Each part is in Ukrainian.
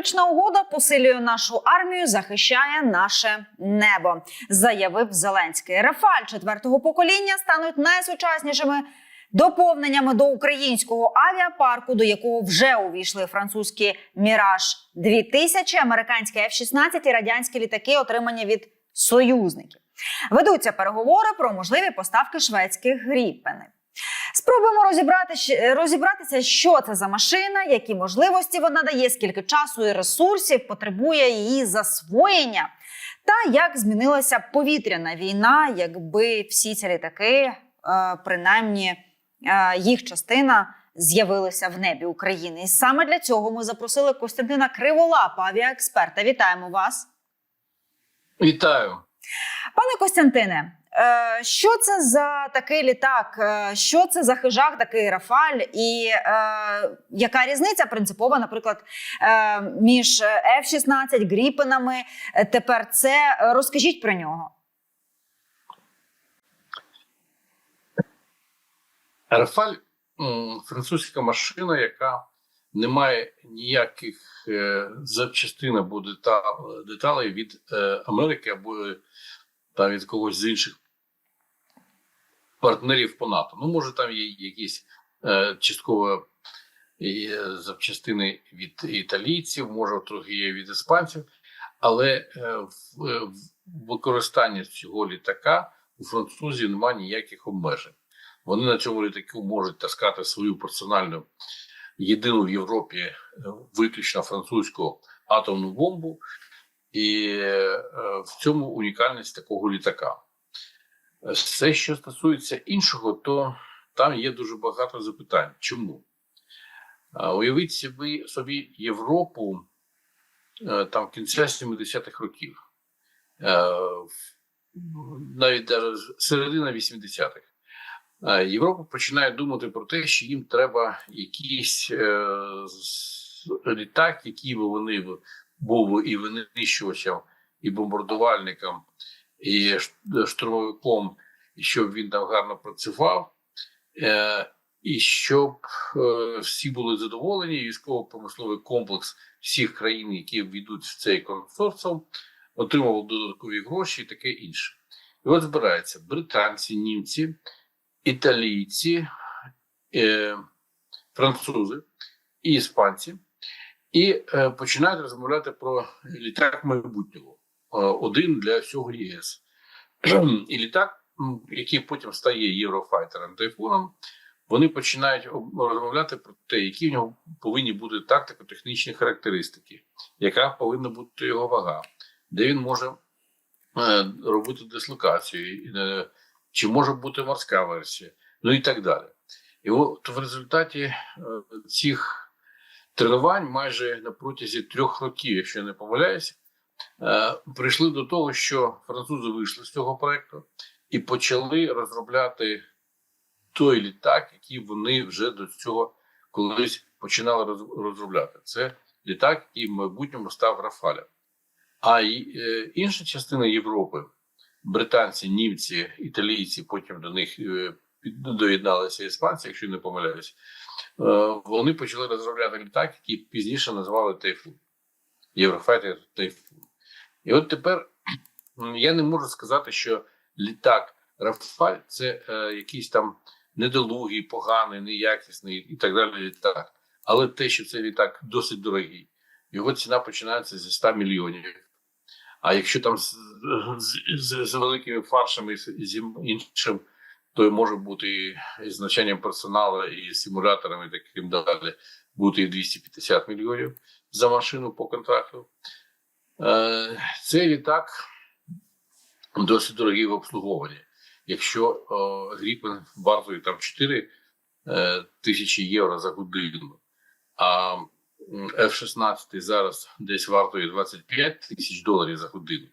Історична угода посилює нашу армію, захищає наше небо, заявив Зеленський. Рафаль четвертого покоління стануть найсучаснішими доповненнями до українського авіапарку, до якого вже увійшли французькі Міраж 2000 американські F-16 і радянські літаки, отримані від союзників. Ведуться переговори про можливі поставки шведських гріпенів. Спробуємо розібрати, щ- розібратися, що це за машина, які можливості вона дає, скільки часу і ресурсів потребує її засвоєння, та як змінилася повітряна війна, якби всі ці літаки, е, принаймні е, їх частина, з'явилися в небі України. І саме для цього ми запросили Костянтина Криволапа, авіаексперта. Вітаємо вас. Вітаю. Пане Костянтине, е, що це за такий літак? Е, Що це за хижак, такий Рафаль? І е, яка різниця принципова, наприклад, між F-16, Гріпенами? Тепер це розкажіть про нього. Рафаль французька машина, яка не має ніяких е, запчастин або деталей від е, Америки або там, від когось з інших партнерів по НАТО. Ну, може, там є якісь е, частково запчастини від італійців, може, трохи є від іспанців, але в, в використанні цього літака у французів немає ніяких обмежень. Вони на цьому літаку можуть таскати свою персональну єдину в Європі е, виключно французьку атомну бомбу, і е, в цьому унікальність такого літака. Все, що стосується іншого, то там є дуже багато запитань. Чому? Уявіть собі, собі Європу е, там кінця 70-х років, навіть середина 80-х. Е, Європа починає думати про те, що їм треба якийсь е, літак, який би вони був і винищувачем, і бомбардувальником, і штурмовиком, і щоб він там гарно працював, е, і щоб всі були задоволені. Військово-промисловий комплекс всіх країн, які війдуть в цей консорціум, отримував додаткові гроші і таке інше. І от збираються британці, німці італійці, е, французи і іспанці, і е, починають розмовляти про літак майбутнього, е, один для всього ЄС. і літак, який потім стає єврофайтером тайфуном, вони починають розмовляти про те, які в нього повинні бути тактико-технічні характеристики, яка повинна бути його вага, де він може е, робити дислокацію, е, чи може бути морська версія, ну і так далі. І от в результаті е, цих тренувань, майже на протязі трьох років, якщо я не помиляюся, е, прийшли до того, що французи вийшли з цього проекту і почали розробляти той літак, який вони вже до цього колись починали розробляти. Це літак, який в майбутньому став Рафалем. А е, інша частина Європи, британці, німці, італійці, потім до них е, доєдналися іспанці, якщо не помиляюсь, е, вони почали розробляти літак, який пізніше назвали Тайфун. Єврофайтер Тайфун. І от тепер я не можу сказати, що літак Рафаль це е, якийсь там недолугий, поганий, неякісний і так далі літак. Але те, що цей літак досить дорогий, його ціна починається зі 100 мільйонів. А якщо там з, з, з, великими фаршами і з іншим, то може бути і з навчанням персоналу, і симуляторами, таким далі, бути і 250 мільйонів за машину по контракту. Е, цей літак досить дорогий в обслуговуванні. Якщо Гріпен вартує там 4 е, тисячі євро за годину, а F-16 зараз десь вартує 25 тисяч доларів за годину,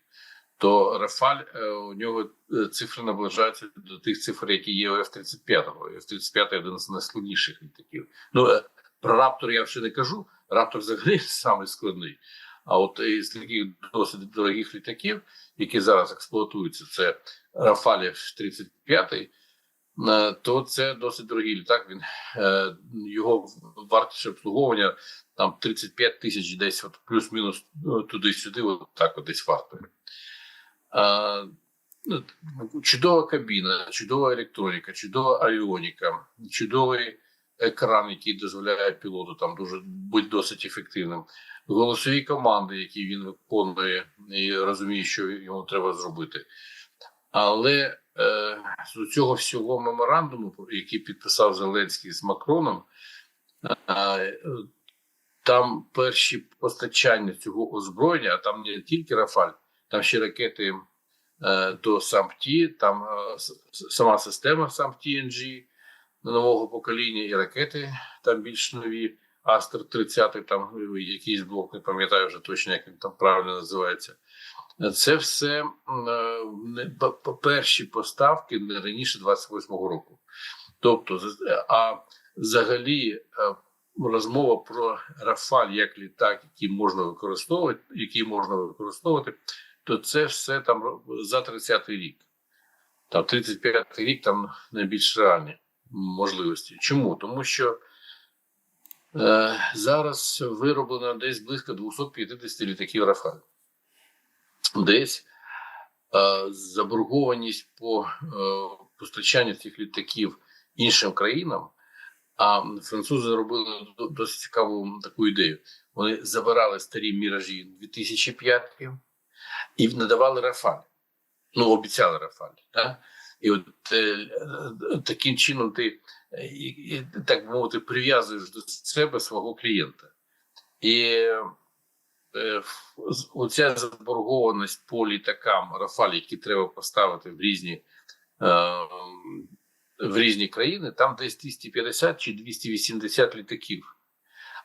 то Рафаль е, у нього е, цифри наближаються до тих цифр, які є у F-35. F-35 один з найскладніших літаків. Ну е, про Раптор я вже не кажу. Раптор взагалі самий складний. А от із таких досить дорогих літаків, які зараз експлуатуються, це Рафаль F-35, е, то це досить дорогий літак. Він е, його вартість обслуговування там 35 тисяч десь, от плюс-мінус ну, туди-сюди, от так от десь вартує. Ну, чудова кабіна, чудова електроніка, чудова авіоніка, чудовий екран, який дозволяє пілоту там дуже бути досить ефективним. Голосові команди, які він виконує і розуміє, що йому треба зробити. Але е, з цього всього меморандуму, який підписав Зеленський з Макроном, е, там перші постачання цього озброєння, а там не тільки Рафаль, там ще ракети е, до САМПТІ, там е, сама система САМПТІ-НГ нового покоління і ракети там більш нові. Астер 30 там е, якийсь блок, не пам'ятаю вже точно, як він там правильно називається. Це все е, перші поставки не раніше 28-го року. Тобто, а взагалі е, розмова про Рафаль як літак, який можна використовувати, який можна використовувати, то це все там за 30-й рік. Там 35-й рік там найбільш реальні можливості. Чому? Тому що е, зараз вироблено десь близько 250 літаків Рафаль. Десь заборгованість по е, постачанню цих літаків іншим країнам. А французи зробили досить цікаву таку ідею. Вони забирали старі міражі 2005 і надавали Рафаль. Ну, обіцяли Рафаль. Так? І от е, е, таким чином ти, е, так би мовити, прив'язуєш до себе свого клієнта. І оця заборгованість по літакам Рафаль, які треба поставити в різні, е, в різні країни, там десь 250 чи 280 літаків.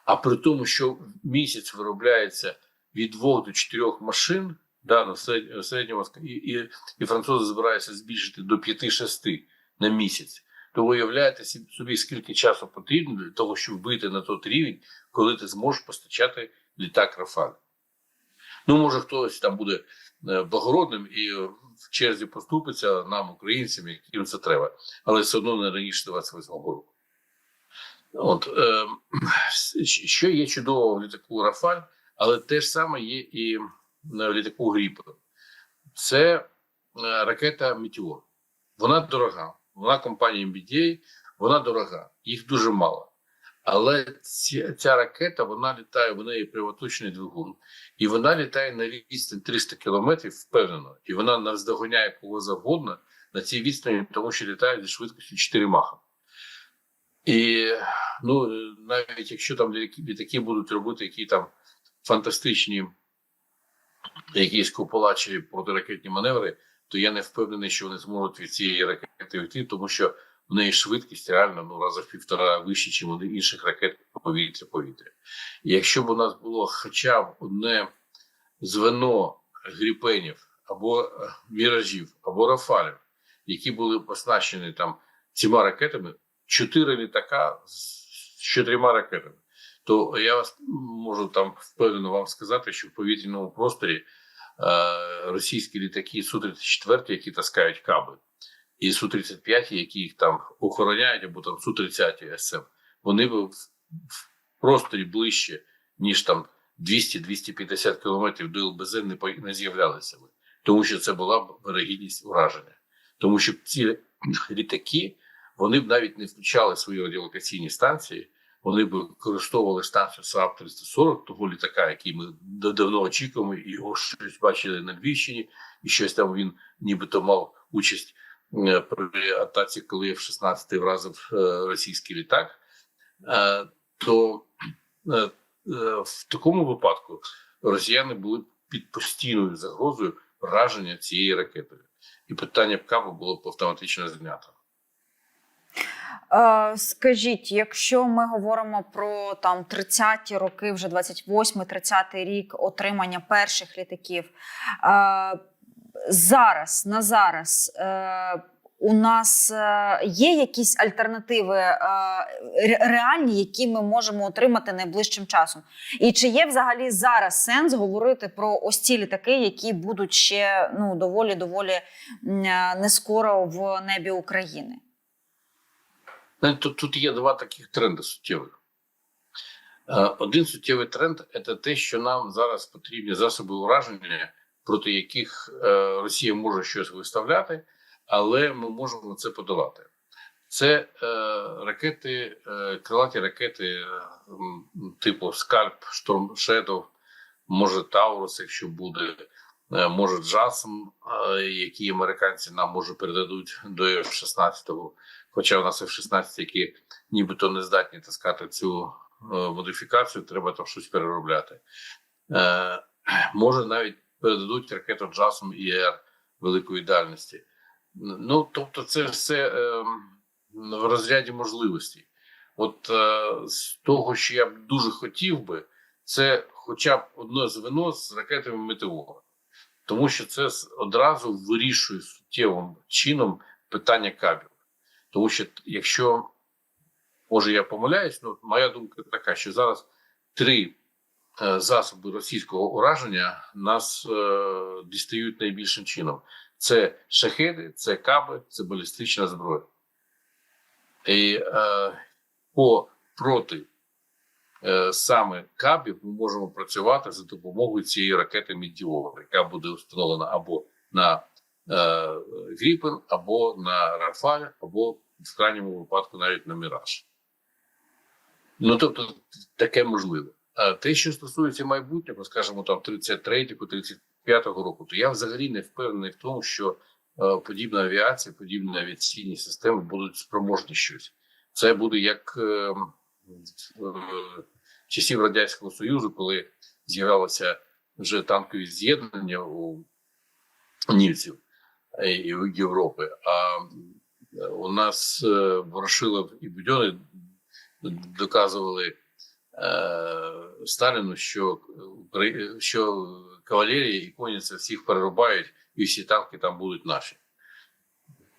А при тому, що місяць виробляється від 2 до 4 машин, да, на середньому і, і, і французи збираються збільшити до 5-6 на місяць, то уявляєте собі, скільки часу потрібно для того, щоб вийти на той рівень, коли ти зможеш постачати літак Рафаль. Ну, може, хтось там буде е, благородним і е, в черзі поступиться нам, українцям, яким це треба, але все одно не раніше 28-го року. От, е, що є чудового в літаку Рафаль, але те ж саме є і в літаку Гріпен. Це е, ракета Метеор. Вона дорога. Вона компанія MBDA, вона дорога, їх дуже мало. Але ці, ця ракета вона літає, в неї приваточний двигун, і вона літає на відстань 300 кілометрів впевнено, і вона наздоганяє кого завгодно на цій відстані, тому що літає зі швидкістю 4 маха. І ну навіть якщо там літаки, будуть робити які там фантастичні якісь купола чи протиракетні маневри, то я не впевнений, що вони зможуть від цієї ракети вийти, тому що в неї швидкість реально ну раза в півтора вище, ніж у інших ракет повітря-повітря. І якщо б у нас було хоча б одне звено гріпенів або е, міражів, або рафалів, які були оснащені там цими ракетами, чотири літака з чотирма ракетами, то я вас можу там впевнено вам сказати, що в повітряному просторі е, російські літаки Су-34, які таскають каби, і Су-35, які їх там охороняють, або там Су-30 СМ, вони б в, просторі ближче, ніж там 200-250 кілометрів до ЛБЗ не, не з'являлися би, тому що це була б вирогідність ураження. Тому що ці літаки вони б навіть не включали свої радіолокаційні станції, вони б використовували станцію САП 340 того літака, який ми давно очікуємо, і його щось бачили на Львівщині, і щось там він нібито мав участь при атаці, коли F-16 вразив е, російський літак. Е, То е, е, в такому випадку росіяни були під постійною загрозою враження цією ракетою, і питання б капу було б автоматично знято. Е, Скажіть, якщо ми говоримо про там 30-ті роки, вже 28-30 рік отримання перших літаків, е, зараз на зараз е, у нас е, є якісь альтернативи е, реальні, які ми можемо отримати найближчим часом? І чи є взагалі зараз сенс говорити про ось ці літаки, які будуть ще ну доволі доволі е, не скоро в небі України? Тут, тут є два таких тренди суттєвих. Е, Один суттєвий тренд це те, що нам зараз потрібні засоби ураження, проти яких е, Росія може щось виставляти, але ми можемо це подолати. Це е, ракети, е, крилаті ракети е, типу Скальп, Шторм Shadow, може Таурус, якщо буде, е, може Джасм, е, які американці нам може передадуть до F-16, хоча у нас F-16, які нібито не здатні таскати цю е, модифікацію, треба там щось переробляти. Е, може навіть передадуть ракету Джасм ІР великої дальності. Ну, тобто, це все е, в розряді можливостей. От е, з того, що я б дуже хотів би, це хоча б одне звено з ракетами Метеора. Тому що це одразу вирішує суттєвим чином питання кабів. Тому що якщо, може, я помиляюсь, ну моя думка така, що зараз три е, засоби російського ураження нас е, дістають найбільшим чином: це шахеди, це каби, це балістична зброя. І е, по проти е, саме кабів ми можемо працювати за допомогою цієї ракети Мідіор, яка буде встановлена або на е, Гріпен, або на Рафаль, або в крайньому випадку навіть на Міраж. Ну тобто таке можливо. А те, що стосується майбутнього, скажімо, там 33-го, 35-го року, то я взагалі не впевнений в тому, що е, подібна авіація, подібні авіаційні системи будуть спроможні щось. Це буде як е, часів Радянського Союзу, коли з'явилося вже танкові з'єднання у німців е, і у Європи. А у нас е, Ворошилов і Будьони доказували е, Сталіну, що, що кавалерія і конниця всіх перерубають, і всі танки там будуть наші.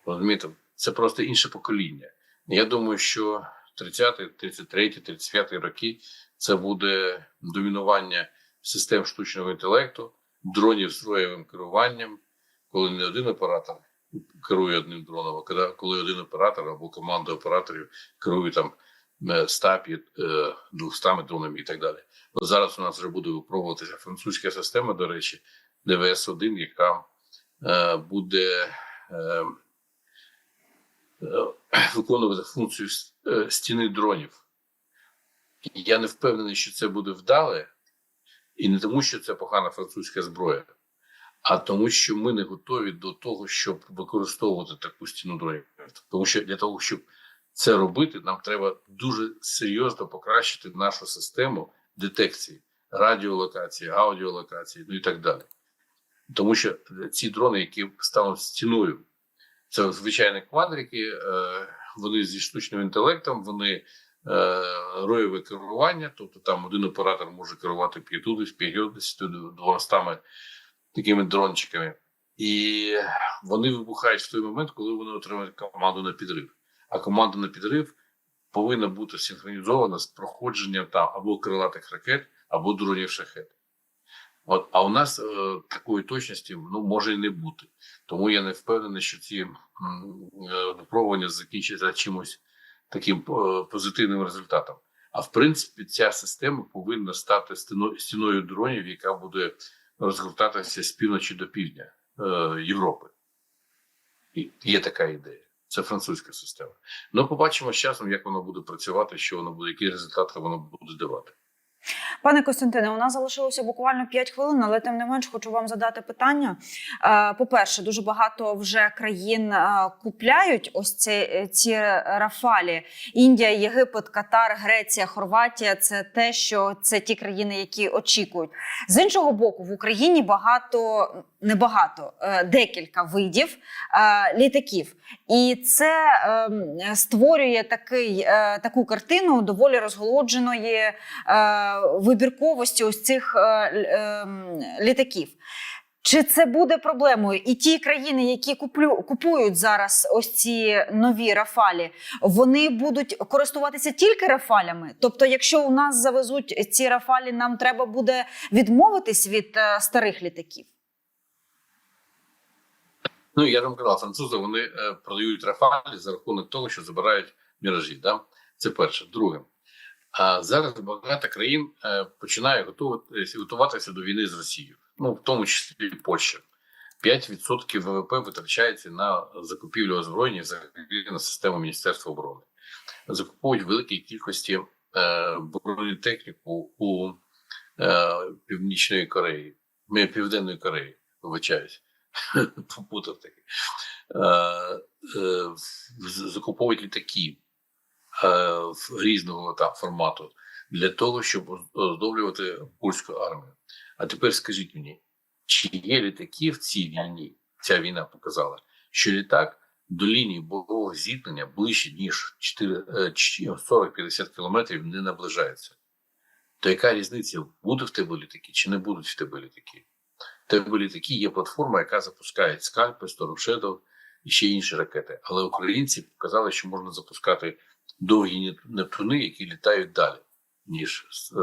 Розумієте, це просто інше покоління. Я думаю, що 30, 33, 35 роки це буде домінування систем штучного інтелекту, дронів з роєвим керуванням, коли не один оператор керує одним дроном, а коли- один оператор або команда операторів керує там е, 100, е, 200 дронами і так далі. Зараз у нас вже буде випробуватися французька система, до речі, ДВС-1, яка е, буде е, е, виконувати функцію стіни дронів. Я не впевнений, що це буде вдале, і не тому, що це погана французька зброя, а тому, що ми не готові до того, щоб використовувати таку стіну дронів. Тому що для того, щоб це робити, нам треба дуже серйозно покращити нашу систему детекції, радіолокації, аудіолокації, ну і так далі. Тому що ці дрони, які стануть стіною, це звичайні квадрики, е, вони зі штучним інтелектом, вони е, роєве керування, тобто там один оператор може керувати 50, 50, 200 такими дрончиками. І вони вибухають в той момент, коли вони отримують команду на підрив. А команда на підрив повинна бути синхронізована з проходженням там або крилатих ракет, або дронів шахет. От, а у нас е, такої точності ну, може і не бути. Тому я не впевнений, що ці е, випробування закінчаться чимось таким е, позитивним результатом. А в принципі, ця система повинна стати стіно- стіною дронів, яка буде розгортатися з півночі до півдня е, Європи. І є така ідея. Це французька система. Ну, побачимо з часом, як воно буде працювати, що воно буде, які результати воно буде давати. Пане Костянтине, у нас залишилося буквально 5 хвилин, але тим не менш хочу вам задати питання. Е, По-перше, дуже багато вже країн е, купляють ось ці, ці рафалі. Індія, Єгипет, Катар, Греція, Хорватія це те, що це ті країни, які очікують. З іншого боку, в Україні багато, не багато, е, декілька видів е, літаків. І це ем, створює такий, е, таку картину доволі розголодженої вибірковості ось цих ем, літаків. Чи це буде проблемою? І ті країни, які куплю, купують зараз ось ці нові рафалі, вони будуть користуватися тільки рафалями. Тобто, якщо у нас завезуть ці рафалі, нам треба буде відмовитись від старих літаків. Ну, я вам казав, французи вони е, продають рафалі за рахунок того, що забирають міражі. Да? Це перше. Друге. А зараз багато країн е, починає готуватися, готуватися до війни з Росією, ну в тому числі Польща. 5% ВВП витрачається на закупівлю озброєння взагалі на систему Міністерства оборони. Закуповують великі кількості е, бронетехніку у е, Північної Кореї, Південної Кореї, вибачаюсь, попутав таки. Е, е, закуповують літаки е, різного там формату для того, щоб оздоблювати польську армію. А тепер скажіть мені, чи є літаки в цій війні? Ця війна показала, що літак до лінії бойового зіткнення ближче ніж 4, е, 40-50 кілометрів не наближається. То яка різниця, буде в тебе літаки чи не будуть в тебе літаки? Тебе літаки є платформа, яка запускає скальпи, Shadow і ще інші ракети. Але українці показали, що можна запускати довгі нептуни, які літають далі, ніж е,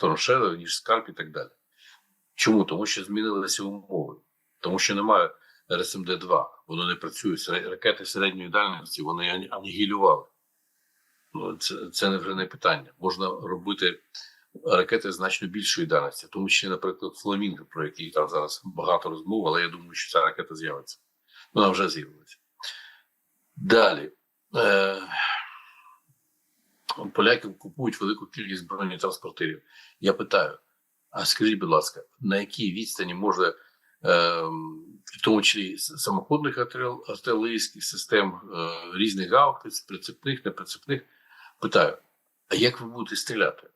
Shadow, ніж скальп і так далі. Чому? Тому що змінилися умови, тому що немає РСМД-2, воно не працює. Ракети середньої дальності вони анігілювали. Ну, це, це вже не питання. Можна робити ракети значно більшої дальності, тому числі, наприклад, Фламінго, про який там зараз багато розмов, але я думаю, що ця ракета з'явиться. Вона вже з'явилася. Далі. Е, поляки купують велику кількість бронетранспортерів. Я питаю: а скажіть, будь ласка, на якій відстані може, е, в тому числі самоходних артилерійських систем, е, різних гаубиць, прицепних, неприцепних, питаю, а як ви будете стріляти?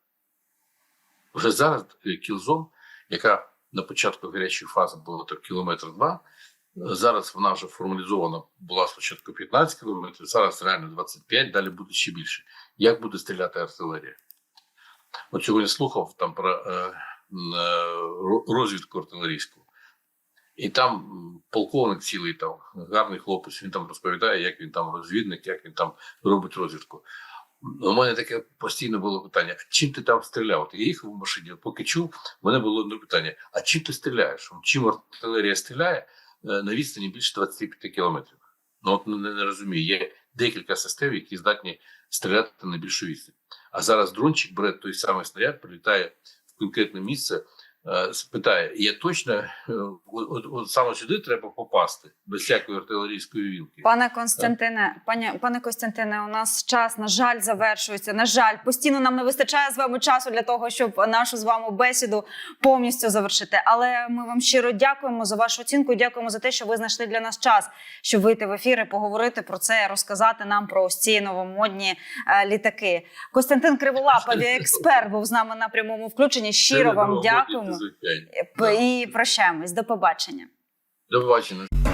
Вже зараз е, кілзон, яка на початку гарячої фази була так кілометр два, е, зараз вона вже формалізована була спочатку 15 кілометрів, зараз реально 25, далі буде ще більше. Як буде стріляти артилерія? От сьогодні слухав там про е, е, ро- розвідку артилерійську. І там полковник цілий там, гарний хлопець, він там розповідає, як він там розвідник, як він там робить розвідку. У мене таке постійно було питання: чим ти там стріляв? Я їхав в машині, поки чув, в мене було одне питання: а чим ти стріляєш? Чим артилерія стріляє е, на відстані більше 25 кілометрів? Ну от не, не розумію. Є декілька систем, які здатні стріляти на більшу відстань. А зараз дрончик бере той самий снаряд, прилітає в конкретне місце, спитає: я точно е, от, от, от саме сюди треба попасти без всякої артилерійської вілки. Пане Константине, пані пане Костянтине, у нас час на жаль завершується. На жаль, постійно нам не вистачає з вами часу для того, щоб нашу з вами бесіду повністю завершити. Але ми вам щиро дякуємо за вашу оцінку. Дякуємо за те, що ви знайшли для нас час, щоб вийти в ефір і поговорити про це, розказати нам про ось ці новомодні е, літаки. Костянтин Криволап, авіаексперт, був з нами на прямому включенні. Щиро вам дякуємо звичайно. Е, і прощаємось. До побачення. До побачення.